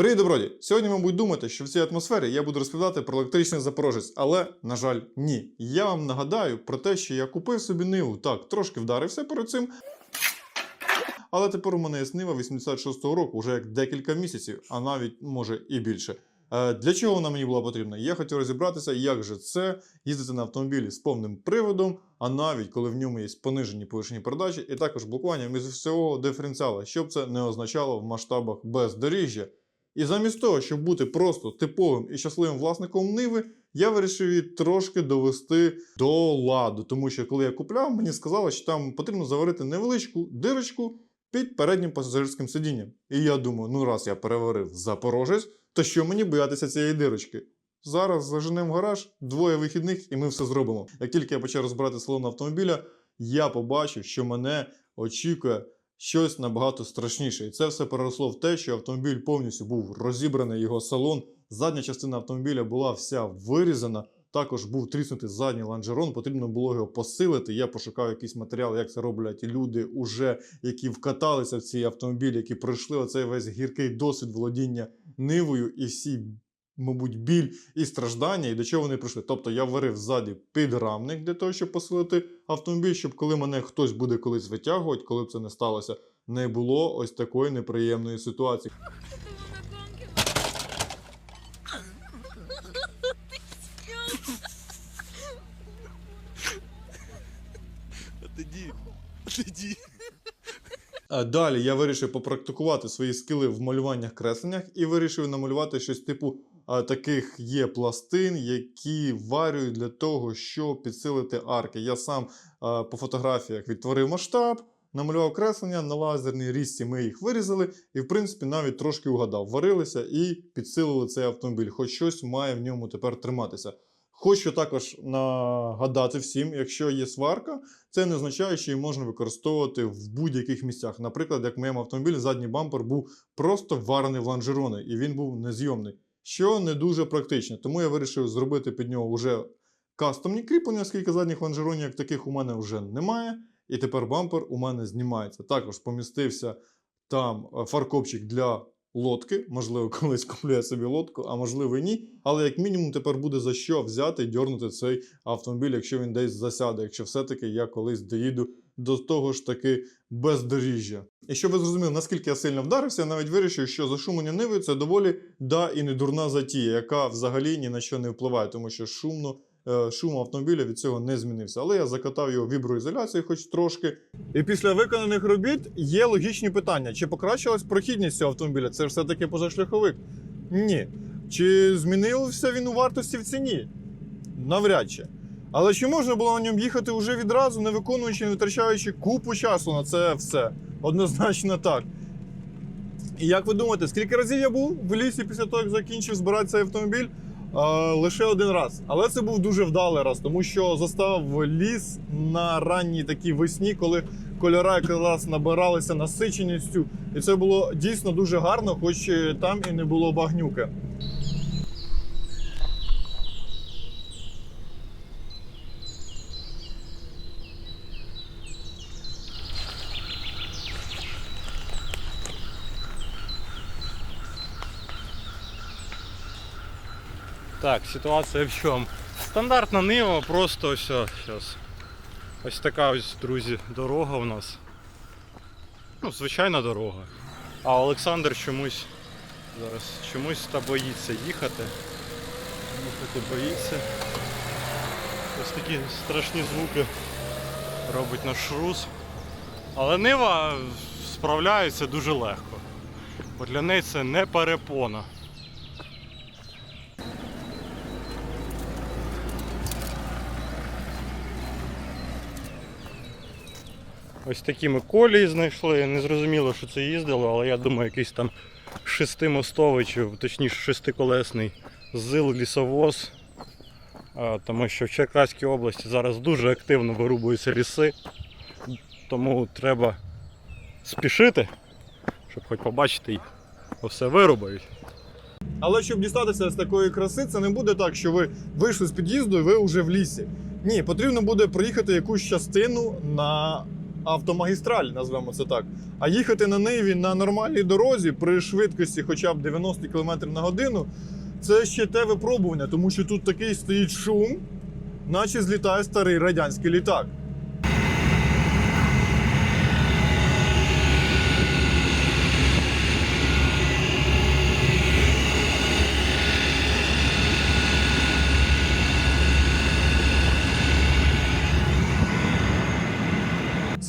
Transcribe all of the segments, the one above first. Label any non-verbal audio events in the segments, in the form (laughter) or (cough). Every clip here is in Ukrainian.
Привіт, доброді! Сьогодні, мабуть, думаєте, що в цій атмосфері я буду розповідати про електричний запорожець, але, на жаль, ні. Я вам нагадаю про те, що я купив собі ниву. Так, трошки вдарився перед цим. Але тепер у мене є нива 86-го року, вже як декілька місяців, а навіть може і більше. Е, Для чого вона мені була потрібна? Я хотів розібратися, як же це їздити на автомобілі з повним приводом, а навіть коли в ньому є понижені повишені передачі, і також блокування міжосьового диференціала, щоб це не означало в масштабах бездоріжжя. І замість того, щоб бути просто типовим і щасливим власником Ниви, я вирішив її трошки довести до ладу. Тому що коли я купляв, мені сказали, що там потрібно заварити невеличку дирочку під переднім пасажирським сидінням. І я думаю, ну раз я переварив Запорожець, то що мені боятися цієї дирочки? Зараз заженемо гараж, двоє вихідних, і ми все зробимо. Як тільки я почав розбирати салон автомобіля, я побачив, що мене очікує щось набагато страшніше. І це все переросло в те, що автомобіль повністю був розібраний, його салон. Задня частина автомобіля була вся вирізана. Також був тріснутий задній лонжерон, потрібно було його посилити. Я пошукав якийсь матеріал, як це роблять люди, уже, які вкаталися в ці автомобілі, які пройшли оцей весь гіркий досвід володіння нивою і всі, мабуть, біль і страждання, і до чого вони прийшли. Тобто я варив ззаді підрамник для того, щоб посилити автомобіль, щоб коли мене хтось буде колись витягувати, коли б це не сталося, не було ось такої неприємної ситуації. Далі я вирішив попрактикувати свої скіли в малюваннях кресленнях і вирішив намалювати щось типу таких є пластин, які варюють для того, щоб підсилити арки. Я сам по фотографіях відтворив масштаб, намалював креслення на лазерній різці. Ми їх вирізали, і в принципі навіть трошки угадав. Варилися і підсилили цей автомобіль. Хоч щось має в ньому тепер триматися. Хочу також нагадати всім, якщо є сварка, це не означає, що її можна використовувати в будь-яких місцях. Наприклад, як в моєму автомобілі, задній бампер був просто варений в лонжерони, і він був незйомний, що не дуже практично. Тому я вирішив зробити під нього вже кастомні кріплення, оскільки задніх лонжеронів як таких у мене вже немає. І тепер бампер у мене знімається. Також помістився там е, фаркопчик для лодки. Можливо, (laughs) колись куплю я собі лодку, а можливо і ні. Але як мінімум тепер буде за що взяти і дьорнути цей автомобіль, якщо він десь засяде, якщо все-таки я колись доїду до того ж таки бездоріжжя. І щоб ви зрозуміли, наскільки я сильно вдарився, я навіть вирішив, що зашумлення ниви це доволі да і не дурна затія, яка взагалі ні на що не впливає, тому що шумно. е, Шум автомобіля від цього не змінився, але я закатав його віброізоляцією хоч трошки. І після виконаних робіт є логічні питання: чи покращилась прохідність цього автомобіля? Це ж все-таки позашляховик? Ні. Чи змінився він у вартості в ціні? Навряд чи. Але чи можна було на ньому їхати вже відразу, не виконуючи, не витрачаючи купу часу на це все? Однозначно так. І як ви думаєте, скільки разів я був в лісі після того, як закінчив збирати цей автомобіль? Е, лише один раз. Але це був дуже вдалий раз, тому що застав ліс на ранній такій весні, коли кольори якраз набиралися насиченістю. І це було дійсно дуже гарно, хоч е, там і не було багнюки. Так, ситуація в чому? Стандартна нива, просто ось, зараз. Ось така ось, друзі, дорога у нас. Ну, звичайна дорога. А Олександр чомусь зараз чомусь та боїться їхати. Їхати боїться. Ось такі страшні звуки робить наш шрус. Але нива справляється дуже легко. Бо для неї це не перепона. Ось такі ми колії знайшли. Не зрозуміло, що це їздило, але я думаю, якийсь там шестимостовий, чи точніше шестиколесний зил лісовоз. Тому що в Черкаській області зараз дуже активно вирубуються ліси. Тому треба спішити, щоб хоч побачити їх. Бо все вирубають. Але щоб дістатися з такої краси, це не буде так, що ви вийшли з під'їзду і ви вже в лісі. Ні, потрібно буде проїхати якусь частину на автомагістраль, назвемо це так. А їхати на Ниві на нормальній дорозі при швидкості хоча б 90 км на годину, це ще те випробування, тому що тут такий стоїть шум, наче злітає старий радянський літак.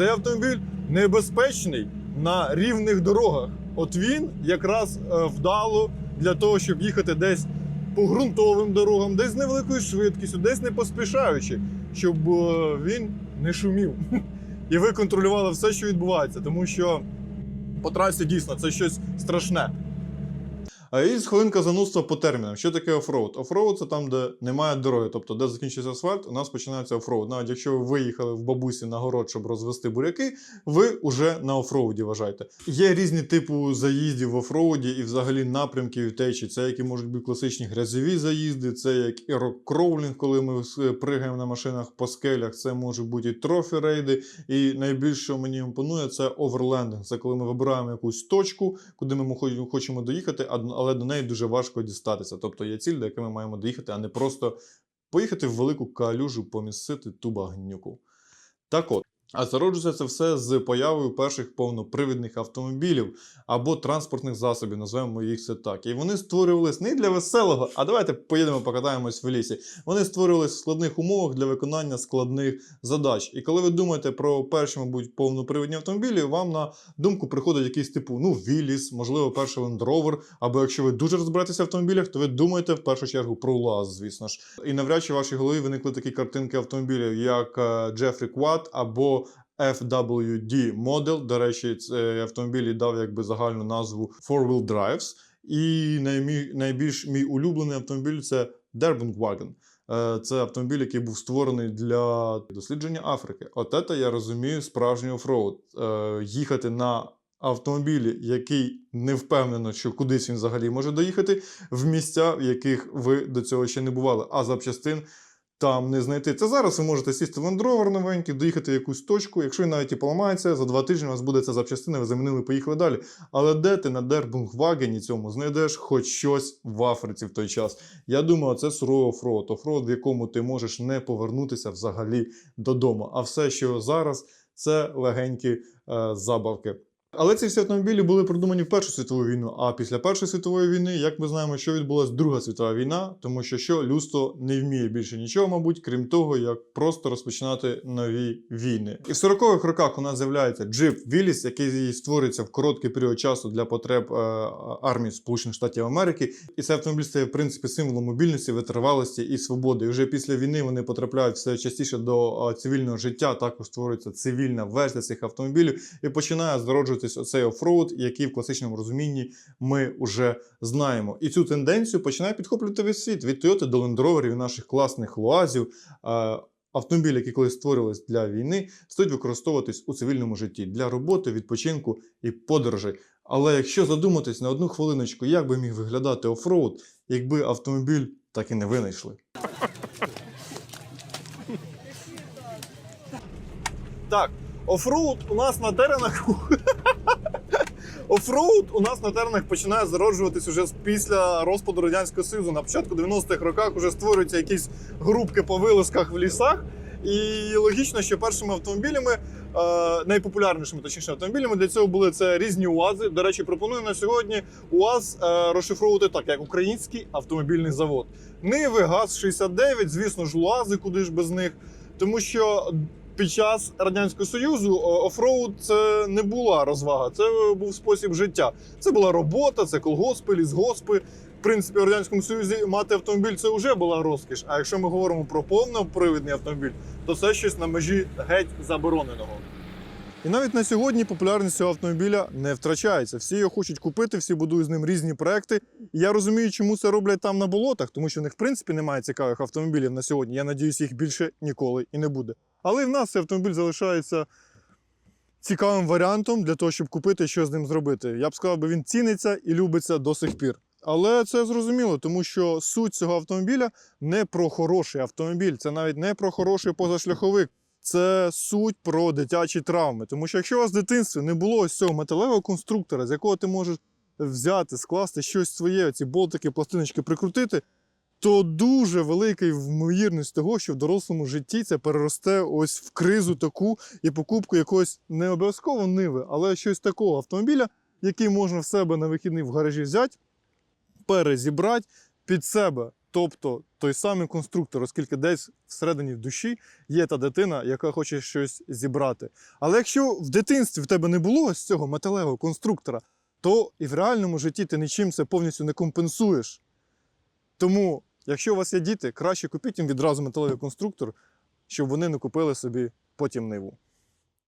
Цей автомобіль небезпечний на рівних дорогах. От він якраз е, вдало для того, щоб їхати десь по ґрунтовим дорогам, десь з невеликою швидкістю, десь не поспішаючи, щоб е, він не шумів. (laughs) І ви контролювали все, що відбувається, тому що по трасі дійсно це щось страшне. І хвилинка занудства по термінам. Що таке офроуд? Офроуд це там, де немає дороги, тобто де закінчується асфальт, у нас починається офроуд. Навіть якщо ви виїхали в бабусі на город, щоб розвести буряки, ви вже на офроуді вважайте. Є різні типи заїздів в офроуді і взагалі напрямків і течі. Це які можуть бути класичні грязьові заїзди, це як і рок-кроулінг, коли ми пригаємо на машинах по скелях. Це можуть бути і трофі-рейди. І найбільше, що мені імпонує, це оверлендинг. Це коли ми вибираємо якусь точку, куди ми хочемо доїхати, але до неї дуже важко дістатися. Тобто є ціль, до якої ми маємо доїхати, а не просто поїхати в велику калюжу, помісити ту багнюку. Так от. А зароджується це все з появою перших повнопривідних автомобілів або транспортних засобів, називаємо їх це так. І вони створювались не для веселого, а давайте поїдемо покатаємось в лісі. Вони створювались в складних умовах для виконання складних задач. І коли ви думаєте про перші, мабуть, повнопривідні автомобілі, вам на думку приходить якийсь типу, ну, Віліс, можливо, перший Rover, або якщо ви дуже розбираєтеся в автомобілях, то ви думаєте в першу чергу про УАЗ, звісно ж. І навряд чи в вашій голові виникли такі картинки автомобілів, як Джефрі Квад або FWD Model. До речі, цей автомобіль дав якби загальну назву Four Wheel Drives. І наймі, найбільш мій улюблений автомобіль це Wagon. Е, Це автомобіль, який був створений для дослідження Африки. От це я розумію справжній офроуд. Е, Їхати на автомобілі, який не впевнено, що кудись він взагалі може доїхати, в місця, в яких ви до цього ще не бували, а запчастин там не знайти. Це зараз ви можете сісти в Land новенький, доїхати в якусь точку. Якщо він навіть і поламається, за два тижні у вас буде ця запчастина, ви замінили, поїхали далі. Але де ти на Дербунгвагені цьому знайдеш хоч щось в Африці в той час? Я думаю, це суровий офроуд. Офроуд, в якому ти можеш не повернутися взагалі додому. А все, що зараз, це легенькі е, забавки. Але ці всі автомобілі були придумані в Першу світову війну. А після Першої світової війни, як ми знаємо, що відбулася Друга світова війна, тому що що людство не вміє більше нічого, мабуть, крім того, як просто розпочинати нові війни. І в 40-х роках у нас з'являється джип Віліс, який створюється в короткий період часу для потреб е, армії Сполучених Штатів Америки. І цей автомобіль стає в принципі символом мобільності, витривалості і свободи. І вже після війни вони потрапляють все частіше до е, цивільного життя. Також створюється цивільна версія цих автомобілів і починає зароджуватись оцей офроуд, який в класичному розумінні ми вже знаємо. І цю тенденцію починає підхоплювати весь світ від Toyota до Land Rover наших класних луазів. Автомобілі, які колись створювались для війни, стають використовуватись у цивільному житті для роботи, відпочинку і подорожей. Але якщо задуматись на одну хвилиночку, як би міг виглядати офроуд, якби автомобіль так і не винайшли. Так, офроуд у нас на теренах. Офроуд у нас на теренах починає зароджуватись уже після розпаду Радянського Союзу. На початку 90-х роках вже створюються якісь групки по вилазках в лісах. І логічно, що першими автомобілями, е, найпопулярнішими точніше автомобілями для цього були це різні УАЗи. До речі, пропоную на сьогодні УАЗ е, розшифровувати так, як Український автомобільний завод. Niви, ГАЗ-69, звісно ж, ЛУАЗи, куди ж без них. Тому що під час радянського союзу офроуд це не була розвага, це був спосіб життя. Це була робота, це колгоспи, лісгоспи. В принципі, в радянському союзі мати автомобіль це вже була розкіш. А якщо ми говоримо про повнопривідний автомобіль, то це щось на межі геть забороненого. І навіть на сьогодні популярність цього автомобіля не втрачається. Всі його хочуть купити, всі будують з ним різні проекти. І я розумію, чому це роблять там на болотах, тому що в них в принципі немає цікавих автомобілів на сьогодні. Я надіюсь, їх більше ніколи і не буде. Але в нас цей автомобіль залишається цікавим варіантом для того, щоб купити, що з ним зробити. Я б сказав, він ціниться і любиться до сих пір. Але це зрозуміло, тому що суть цього автомобіля не про хороший автомобіль, це навіть не про хороший позашляховик. це суть про дитячі травми. Тому що якщо у вас в дитинстві не було ось цього металевого конструктора, з якого ти можеш взяти, скласти щось своє, ці болтики, пластиночки прикрутити, то дуже велика ймовірність того, що в дорослому житті це переросте ось в кризу таку і покупку якогось не обов'язково ниви, але щось такого автомобіля, який можна в себе на вихідний в гаражі взяти, перезібрати під себе. Тобто той самий конструктор, оскільки десь всередині душі є та дитина, яка хоче щось зібрати. Але якщо в дитинстві в тебе не було ось цього металевого конструктора, то і в реальному житті ти нічим це повністю не компенсуєш. Тому, якщо у вас є діти, краще купіть їм відразу металевий конструктор, щоб вони не купили собі потім ниву.